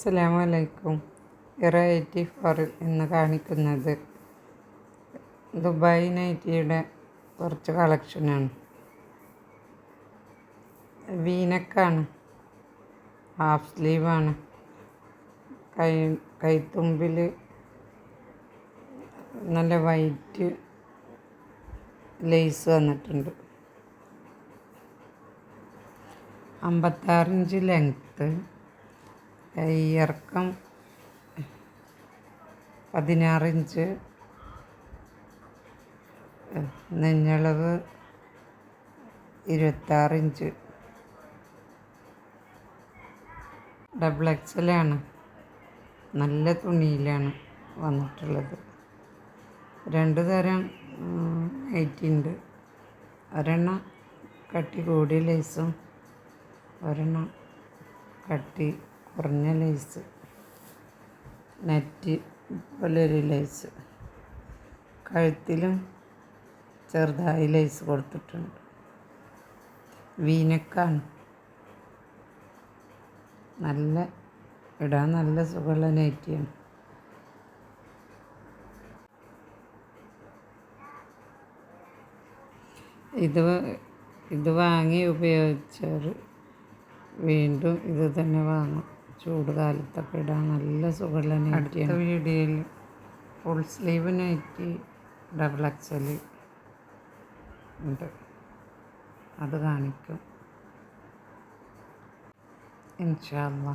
അസ്സലാമു അലൈക്കും ഇറ എയ്റ്റി ഫോറിൽ ഇന്ന് കാണിക്കുന്നത് ദുബായ് നൈറ്റിയുടെ കുറച്ച് കളക്ഷനാണ്. വീനക്കാണ്. ഹാഫ് സ്ലീവാണ്. കൈ കൈത്തുമ്പിൽ നല്ല വൈറ്റ് ലേസ് വന്നിട്ടുണ്ട്. അമ്പത്താറിഞ്ച് ലെങ്ത്ത്. ഇറക്കം പതിനാറിഞ്ച് നെഞ്ഞളവ് ഇരുപത്താറിഞ്ച് ഡബിൾ എക്സലാണ് നല്ല തുണിയിലാണ് വന്നിട്ടുള്ളത്. രണ്ട് തരം നൈറ്റി ഉണ്ട്. ഒരെണ്ണം കട്ടി കൂടിയ ലേസും ഒരെണ്ണം കട്ടി കുറഞ്ഞ ലേസ് നെറ്റ് പോലൊരു ലേസ് കഴുത്തിലും ചെറുതായി ലേസ് കൊടുത്തിട്ടുണ്ട്. വീനക്കാണ് നല്ല ഇടാൻ നല്ല സുഖമുള്ള നൈറ്റിയാണ് ഇത് ഇത് വാങ്ങി ഉപയോഗിച്ചവർ വീണ്ടും ഇത് തന്നെ വാങ്ങും. ചൂട് കാലത്തൊക്കെ ഇടാൻ നല്ല സുഖമുള്ള നൈറ്റിയാണ് വീഡിയോയിൽ full sleeve nighty double XL ഉണ്ട്. അത് കാണിക്കും. ഇൻഷാ അല്ലാ